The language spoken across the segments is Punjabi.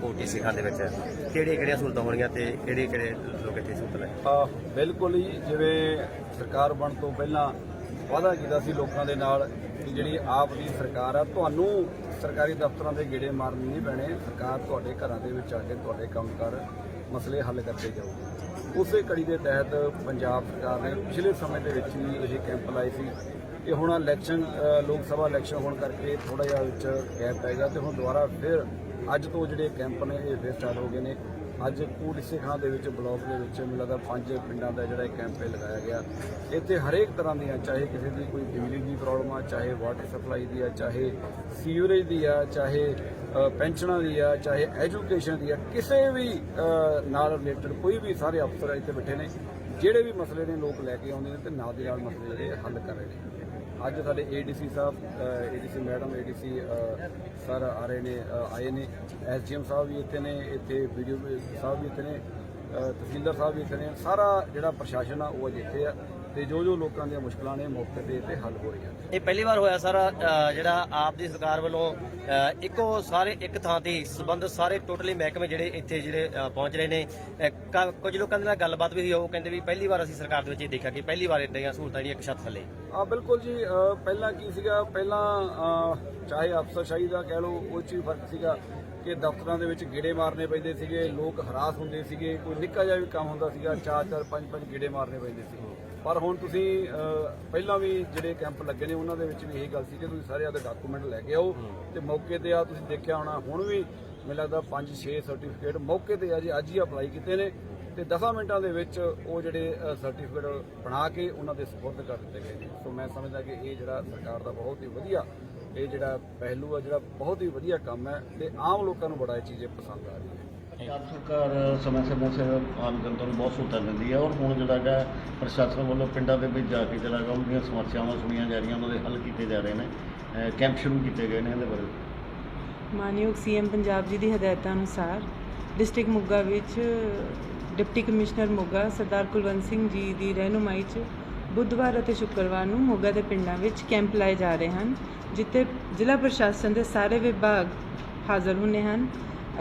ਕੋਟੀ ਸਿੱਖਾਂ ਦੇ ਵਿੱਚ ਕਿਹੜੀਆਂ ਕਿਹੜੀਆਂ ਸਹੂਲਤਾਂ ਹੋਣਗੀਆਂ ਤੇ ਕਿਹੜੇ ਕਿਹੜੇ ਲੋਕ ਇੱਥੇ ਸਹੂਲਤ ਲੈ? ਆ, ਬਿਲਕੁਲ ਹੀ ਜਿਵੇਂ ਸਰਕਾਰ ਬਣ ਤੋਂ ਪਹਿਲਾਂ ਵਾਅਦਾ ਕੀਤਾ ਸੀ ਲੋਕਾਂ ਦੇ ਨਾਲ ਕਿ ਜਿਹੜੀ ਆਪ ਦੀ ਸਰਕਾਰ ਆ, ਤੁਹਾਨੂੰ ਸਰਕਾਰੀ ਦਫ਼ਤਰਾਂ ਦੇ ਗੇੜੇ ਮਾਰਨੇ ਨਹੀਂ ਪੈਣੇ, ਸਰਕਾਰ ਤੁਹਾਡੇ ਘਰਾਂ ਦੇ ਵਿੱਚ ਆ ਕੇ ਤੁਹਾਡੇ ਕੰਮਕਾਰ ਮਸਲੇ ਹੱਲ ਕਰਦੇ ਜਾਊਗੀ। ਉਸੇ ਕੜੀ ਦੇ ਤਹਿਤ ਪੰਜਾਬ ਸਰਕਾਰ ਨੇ ਪਿਛਲੇ ਸਮੇਂ ਦੇ ਵਿੱਚ ਵੀ ਇਹ ਕੈਂਪ ਲਾਏ ਸੀ ਇਹ ਹੁਣ ਇਲੈਕਸ਼ਨ ਲੋਕ ਸਭਾ ਇਲੈਕਸ਼ਨ ਹੋਣ ਕਰਕੇ ਥੋੜਾ ਜਿਹਾ ਵਿੱਚ ਗੈਪ ਪੈ ਗਿਆ ਤੇ ਹੁਣ ਦੁਬਾਰਾ ਫਿਰ ਅੱਜ ਤੋਂ ਜਿਹੜੇ ਕੈਂਪ ਨੇ ਇਹ ਫਿਰ ਸਟਾਰਟ ਹੋ ਗਏ ਨੇ। ਅੱਜ ਕੋਟਿਸੇ ਖਾਂ ਦੇ ਵਿੱਚ ਬਲਾਕ ਦੇ ਵਿੱਚ ਮੈਨੂੰ ਲੱਗਦਾ ਪੰਜ ਪਿੰਡਾਂ ਦਾ ਜਿਹੜਾ ਇਹ ਕੈਂਪ ਇਹ ਲਗਾਇਆ ਗਿਆ। ਇੱਥੇ ਹਰੇਕ ਤਰ੍ਹਾਂ ਦੀਆਂ ਚਾਹੇ ਕਿਸੇ ਦੀ ਕੋਈ ਬਿਜਲੀ ਦੀ ਪ੍ਰੋਬਲਮ ਆ, ਚਾਹੇ ਵਾਟਰ ਸਪਲਾਈ ਦੀ ਆ, ਚਾਹੇ ਸੀਵਰੇਜ ਦੀ ਆ, ਚਾਹੇ ਪੈਨਸ਼ਨਾਂ ਦੀ ਆ ਚਾਹੇ ਐਜੂਕੇਸ਼ਨ ਦੀ ਆ ਕਿਸੇ ਵੀ ਨਾਲ ਰਿਲੇਟਡ ਕੋਈ ਵੀ ਸਾਰੇ ਅਫਸਰ ਇੱਥੇ ਬੈਠੇ ਨੇ ਜਿਹੜੇ ਵੀ ਮਸਲੇ ਨੇ ਲੋਕ ਲੈ ਕੇ ਆਉਂਦੇ ਨੇ ਤੇ ਨਾਲ ਦੀ ਨਾਲ ਮਸਲੇ ਜਿਹੜੇ ਹੱਲ ਕਰ ਰਹੇ ਨੇ। ਅੱਜ ਸਾਡੇ ਏਡੀਸੀ ਸਾਹਿਬ ਏਡੀਸੀ ਮੈਡਮ ਏਡੀਸੀ ਸਰ ਆ ਰਹੇ ਨੇ ਆਏ ਨੇ। ਐਸਜੀਐਮ ਸਾਹਿਬ ਵੀ ਇੱਥੇ ਨੇ ਇੱਥੇ ਵੀਡੀਓ ਸਾਹਿਬ ਵੀ ਇੱਥੇ ਨੇ ਅ, ਤਹਿਸੀਲਦਾਰ ਸਾਹਿਬ ਵੀ ਇੱਥੇ ਨੇ। ਸਾਰਾ ਜਿਹੜਾ ਪ੍ਰਸ਼ਾਸਨ ਆ ਉਹ ਅੱਜ ਇੱਥੇ ਆ। ਤੇ ਜੋ ਜੋ ਲੋਕਾਂ ਦੀਆਂ ਮੁਸ਼ਕਲਾਂ ਨੇ ਮੌਕੇ ਤੇ ਇੱਥੇ ਹੱਲ ਹੋ ਰਹੀਆਂ ਇਹ ਪਹਿਲੀ ਵਾਰ ਹੋਇਆ ਸਾਰਾ ਜਿਹੜਾ ਆਪ ਦੀ ਸਰਕਾਰ ਵੱਲੋਂ ਇੱਕੋ ਸਾਰੇ ਇੱਕ ਥਾਂ ਤੇ ਸਬੰਧ ਸਾਰੇ ਟੋਟਲੀ ਮਹਿਕਮੇ ਜਿਹੜੇ ਇੱਥੇ ਜਿਹੜੇ ਪਹੁੰਚ ਰਹੇ ਨੇ। ਕੁਝ ਲੋਕਾਂ ਦੇ ਨਾਲ ਗੱਲਬਾਤ ਵੀ ਹੋਈ ਉਹ ਕਹਿੰਦੇ ਵੀ ਪਹਿਲੀ ਵਾਰ ਅਸੀਂ ਸਰਕਾਰ ਦੇ ਵਿੱਚ ਇਹ ਦੇਖਿਆ ਕਿ ਪਹਿਲੀ ਵਾਰ ਇਦਾਂ ਦੀਆਂ ਸਹੂਲਤਾਂ ਜਿਹੜੀਆਂ ਇੱਕ ਛੱਤ ਥੱਲੇ। ਆ ਬਿਲਕੁਲ ਜੀ ਪਹਿਲਾਂ ਕੀ ਸੀਗਾ ਪਹਿਲਾਂ ਚਾਹੇ ਅਫਸਰਸ਼ਾਹੀ ਦਾ ਕਹਿ ਲਓ ਉਹ 'ਚ ਵੀ ਫ਼ਰਕ ਸੀਗਾ ਕਿ ਦਫ਼ਤਰਾਂ ਦੇ ਵਿੱਚ ਗੇੜੇ ਮਾਰਨੇ ਪੈਂਦੇ ਸੀਗੇ ਲੋਕ ਹਰਾਸ ਹੁੰਦੇ ਸੀਗੇ ਕੋਈ ਨਿੱਕਾ ਜਿਹਾ ਵੀ ਕੰਮ ਹੁੰਦਾ ਸੀਗਾ ਚਾਰ ਚਾਰ ਪੰਜ ਪੰਜ ਗੇੜੇ ਮਾਰਨੇ ਪੈਂਦੇ ਸੀ ਪਰ ਹੁਣ ਤੁਸੀਂ ਪਹਿਲਾਂ ਵੀ ਜਿਹੜੇ ਕੈਂਪ ਲੱਗੇ ਨੇ, ਉਹਨਾਂ ਦੇ ਵਿੱਚ ਵੀ ਇਹੀ ਗੱਲ ਸੀ ਕਿ ਤੁਸੀਂ ਸਾਰੇ ਆਪਦੇ ਡਾਕੂਮੈਂਟ ਲੈ ਕੇ ਆਓ ਤੇ ਮੌਕੇ ਤੇ ਆ ਤੁਸੀਂ ਦੇਖਿਆ ਹੋਣਾ, ਹੁਣ ਵੀ ਮੈਨੂੰ ਲੱਗਦਾ 5-6 ਸਰਟੀਫਿਕੇਟ ਮੌਕੇ ਤੇ ਆ ਜੀ, ਅੱਜ ਹੀ ਅਪਲਾਈ ਕੀਤੇ ਨੇ ਤੇ 10 ਮਿੰਟਾਂ ਦੇ ਵਿੱਚ ਉਹ ਜਿਹੜੇ ਸਰਟੀਫਿਕੇਟ ਬਣਾ ਕੇ ਉਹਨਾਂ ਦੇ ਸਪੁਰਦ ਕਰ ਦਿੱਤੇ ਗਏ ਨੇ। ਸੋ ਮੈਂ ਸਮਝਦਾ ਕਿ ਇਹ ਜਿਹੜਾ ਸਰਕਾਰ ਦਾ ਬਹੁਤ ਹੀ ਵਧੀਆ, ਇਹ ਜਿਹੜਾ ਪਹਿਲੂ ਆ, ਜਿਹੜਾ ਬਹੁਤ ਹੀ ਵਧੀਆ ਕੰਮ ਹੈ ਤੇ ਆਮ ਲੋਕਾਂ ਨੂੰ ਬੜਾ ਇਹ ਚੀਜ਼ ਪਸੰਦ ਆ ਰਹੀ ਹੈ। ਪੰਜਾਬ ਸਰਕਾਰ ਸਮੇਂ ਸਮੇਂ ਸਿਰ ਆਮ ਜਨਤਾ ਨੂੰ ਬਹੁਤ ਸਹੂਲਤਾਂ ਦਿੰਦੀ ਹੈ ਔਰ ਹੁਣ ਜਿਹੜਾ ਹੈਗਾ ਪ੍ਰਸ਼ਾਸਨ ਵੱਲੋਂ ਪਿੰਡਾਂ ਦੇ ਵਿੱਚ ਜਾ ਕੇ ਜਿਹੜਾ ਹੈਗਾ ਉਹਨਾਂ ਦੀਆਂ ਸਮੱਸਿਆਵਾਂ ਸੁਣੀਆਂ ਜਾ ਰਹੀਆਂ, ਉਹਨਾਂ ਦੇ ਹੱਲ ਕੀਤੇ ਜਾ ਰਹੇ ਨੇ। ਅਹ ਕੈਂਪ ਸ਼ੁਰੂ ਕੀਤੇ ਗਏ ਨੇ ਇਹਦੇ ਬਾਰੇ। ਮਾਨਯੋਗ ਸੀਐਮ ਪੰਜਾਬ ਜੀ ਦੀ ਹਦਾਇਤਾਂ ਅਨੁਸਾਰ ਡਿਸਟ੍ਰਿਕਟ ਮੋਗਾ ਵਿੱਚ ਡਿਪਟੀ ਕਮਿਸ਼ਨਰ ਮੋਗਾ ਸਰਦਾਰ ਕੁਲਵੰਤ ਸਿੰਘ ਜੀ ਦੀ ਰਹਿਨੁਮਾਈ 'ਚ ਬੁੱਧਵਾਰ ਅਤੇ ਸ਼ੁੱਕਰਵਾਰ ਨੂੰ ਮੋਗਾ ਦੇ ਪਿੰਡਾਂ ਵਿੱਚ ਕੈਂਪ ਲਾਏ ਜਾ ਰਹੇ ਹਨ, ਜਿੱਥੇ ਜ਼ਿਲ੍ਹਾ ਪ੍ਰਸ਼ਾਸਨ ਦੇ ਸਾਰੇ ਵਿਭਾਗ ਹਾਜ਼ਰ ਹੁੰਦੇ ਹਨ।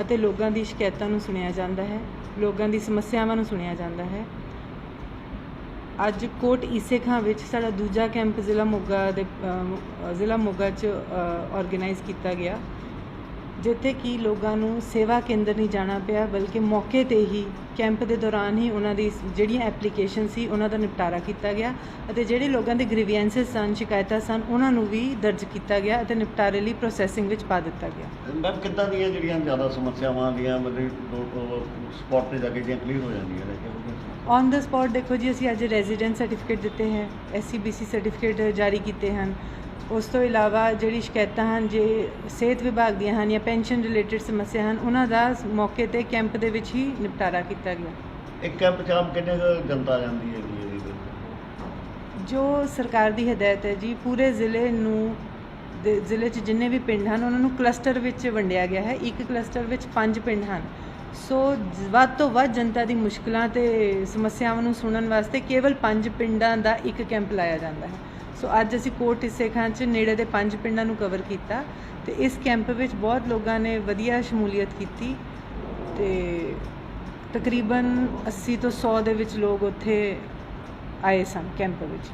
ਅਤੇ ਲੋਕਾਂ ਦੀ ਸ਼ਿਕਾਇਤਾਂ ਨੂੰ ਸੁਣਿਆ ਜਾਂਦਾ ਹੈ। ਲੋਕਾਂ ਦੀ ਸਮੱਸਿਆਵਾਂ ਨੂੰ ਸੁਣਿਆ ਜਾਂਦਾ ਹੈ। ਅੱਜ ਕੋਟ ਈਸੇ ਖਾਂ ਵਿੱਚ ਸਾਡਾ ਦੂਜਾ ਕੈਂਪ ਜ਼ਿਲ੍ਹਾ ਮੋਗਾ ਦੇ ਜ਼ਿਲ੍ਹਾ ਮੋਗਾ 'ਚ ਆਰਗੇਨਾਈਜ਼ ਕੀਤਾ ਗਿਆ। ਜਿੱਥੇ ਕਿ ਲੋਕਾਂ ਨੂੰ ਸੇਵਾ ਕੇਂਦਰ ਨਹੀਂ ਜਾਣਾ ਪਿਆ ਬਲਕਿ ਮੌਕੇ ਤੇ ਹੀ ਕੈਂਪ ਦੇ ਦੌਰਾਨ ਹੀ ਉਹਨਾਂ ਦੀ ਜਿਹੜੀਆਂ ਐਪਲੀਕੇਸ਼ਨ ਸੀ ਉਹਨਾਂ ਦਾ ਨਿਪਟਾਰਾ ਕੀਤਾ ਗਿਆ ਅਤੇ ਜਿਹੜੇ ਲੋਕਾਂ ਦੇ ਗ੍ਰੀਵੈਂਸਸ ਸਨ ਸ਼ਿਕਾਇਤਾਂ ਸਨ ਉਹਨਾਂ ਨੂੰ ਵੀ ਦਰਜ ਕੀਤਾ ਗਿਆ ਅਤੇ ਨਿਪਟਾਰੇ ਲਈ ਪ੍ਰੋਸੈਸਿੰਗ ਵਿੱਚ ਪਾ ਦਿੱਤਾ ਗਿਆ ਮੈਮ ਕਿੱਦਾਂ ਦੀਆਂ ਜਿਹੜੀਆਂ ਜ਼ਿਆਦਾ ਸਮੱਸਿਆਵਾਂ ਆਉਂਦੀਆਂ ਮਤਲਬ ਸਪੌਟ ਤੇ ਜਾ ਕੇ ਜਿਹੜੀਆਂ ਕਲੀਅਰ ਹੋ ਜਾਂਦੀਆਂ ਨੇ? ਔਨ ਦਾ ਸਪੌਟ ਦੇਖੋ ਜੀ ਅਸੀਂ ਅੱਜ ਰੈਜ਼ੀਡੈਂਟ ਸਰਟੀਫਿਕੇਟ ਦਿੱਤੇ ਹੈ ਐਸਸੀਬੀਸੀ ਸਰਟੀਫਿਕੇਟ ਜਾਰੀ ਕੀਤੇ ਹਨ ਉਸ ਤੋਂ ਇਲਾਵਾ ਜਿਹੜੀ ਸ਼ਿਕਾਇਤਾਂ ਹਨ ਜੇ ਸਿਹਤ ਵਿਭਾਗ ਦੀਆਂ ਹਨ ਜਾਂ ਪੈਨਸ਼ਨ ਰਿਲੇਟਡ ਸਮੱਸਿਆ ਹਨ ਉਹਨਾਂ ਦਾ ਮੌਕੇ ਤੇ ਕੈਂਪ ਦੇ ਵਿੱਚ ਹੀ ਨਿਪਟਾਰਾ ਕੀਤਾ ਗਿਆ। ਇੱਕ ਕੈਂਪ ਚ ਆਮ ਕਿੰਨੇ ਕੁ ਜਨਤਾ ਜਾਂਦੀ ਹੈ ਜੀ? ਇਹਦੇ ਵਿੱਚ ਜੋ ਸਰਕਾਰ ਦੀ ਹਦਾਇਤ ਹੈ ਜੀ ਪੂਰੇ ਜ਼ਿਲ੍ਹੇ ਨੂੰ ਜ਼ਿਲ੍ਹੇ 'ਚ ਜਿੰਨੇ ਵੀ ਪਿੰਡ ਹਨ ਉਹਨਾਂ ਨੂੰ ਕਲਸਟਰ ਵਿੱਚ ਵੰਡਿਆ ਗਿਆ ਹੈ। ਇੱਕ ਕਲਸਟਰ ਵਿੱਚ ਪੰਜ ਪਿੰਡ ਹਨ। ਸੋ ਵੱਧ ਤੋਂ ਵੱਧ ਜਨਤਾ ਦੀ ਮੁਸ਼ਕਲਾਂ ਤੇ ਸਮੱਸਿਆਵਾਂ ਨੂੰ ਸੁਣਨ ਵਾਸਤੇ ਕੇਵਲ ਪੰਜ ਪਿੰਡਾਂ ਦਾ ਇੱਕ ਕੈਂਪ ਲਾਇਆ ਜਾਂਦਾ ਹੈ। ਸੋ ਅੱਜ ਅਸੀਂ ਕੋਟ ਹਿੱਸੇ ਖਾਂ 'ਚ ਨੇੜੇ ਦੇ ਪੰਜ ਪਿੰਡਾਂ ਨੂੰ ਕਵਰ ਕੀਤਾ ਤੇ ਇਸ ਕੈਂਪ ਵਿੱਚ ਬਹੁਤ ਲੋਕਾਂ ਨੇ ਵਧੀਆ ਸ਼ਮੂਲੀਅਤ ਕੀਤੀ ਤੇ ਤਕਰੀਬਨ 80 ਤੋਂ 100 ਦੇ ਵਿੱਚ ਲੋਕ ਉੱਥੇ ਆਏ ਸਨ ਕੈਂਪ ਵਿੱਚ।